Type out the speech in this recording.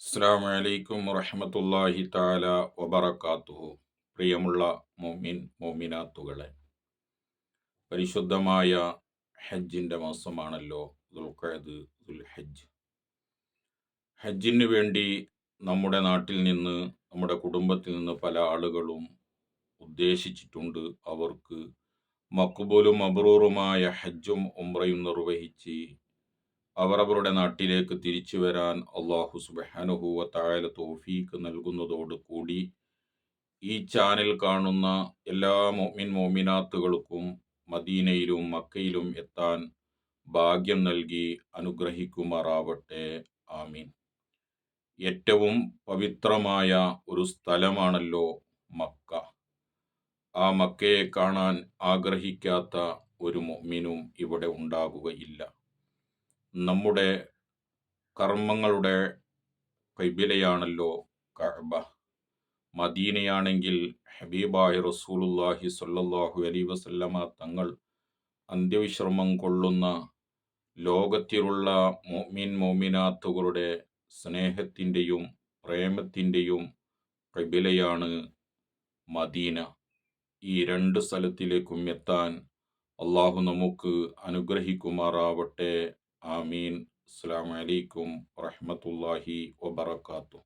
അസ്സാം വലൈക്കും വറഹമത്തല്ലാഹി താല വബറക്കാത്തുഹു പ്രിയമുള്ള മോമിൻ മോമിനാത്തുകളെ പരിശുദ്ധമായ ഹജ്ജിന്റെ മാസമാണല്ലോ ദുൽഖയത് ദുൽ ഹജ്ജ് ഹജ്ജിന് വേണ്ടി നമ്മുടെ നാട്ടിൽ നിന്ന് നമ്മുടെ കുടുംബത്തിൽ നിന്ന് പല ആളുകളും ഉദ്ദേശിച്ചിട്ടുണ്ട് അവർക്ക് മക്ബൂലും അബ്രൂറുമായ ഹജ്ജും ഉംറയും നിർവഹിച്ച് അവരവരുടെ നാട്ടിലേക്ക് തിരിച്ചു വരാൻ അള്ളാഹു സുബാനുഹൂവ തായാല തോഫീക്ക് നൽകുന്നതോട് കൂടി ഈ ചാനൽ കാണുന്ന എല്ലാ മോമിൻ മോമിനാത്തുകൾക്കും മദീനയിലും മക്കയിലും എത്താൻ ഭാഗ്യം നൽകി അനുഗ്രഹിക്കുമാറാവട്ടെ. ആമീൻ. ഏറ്റവും പവിത്രമായ ഒരു സ്ഥലമാണല്ലോ മക്ക. ആ മക്കയെ കാണാൻ ആഗ്രഹിക്കാത്ത ഒരു മൊമിനും ഇവിടെ ഉണ്ടാകുകയില്ല നമ്മുടെ കർമ്മങ്ങളുടെ കൈബിലയാണല്ലോ കഅബ. മദീനയാണെങ്കിൽ ഹബീബായ റസൂലുല്ലാഹി സല്ലാഹു അലൈ വസല്ലമ തങ്ങൾ അന്ത്യവിശ്രമം കൊള്ളുന്ന ലോകത്തിലുള്ള മോമിൻ മോമിനാത്തുകളുടെ സ്നേഹത്തിന്റെയും പ്രേമത്തിന്റെയും കബിലയാണ് മദീന. ഈ രണ്ട് സ്ഥലത്തിലേക്കും എത്താൻ അള്ളാഹു നമുക്ക് അനുഗ്രഹിക്കുമാറാവട്ടെ ആമീൻ അസ്സാം വലൈക്കും വറഹമത്തല്ലാഹി വബർക്കാത്തു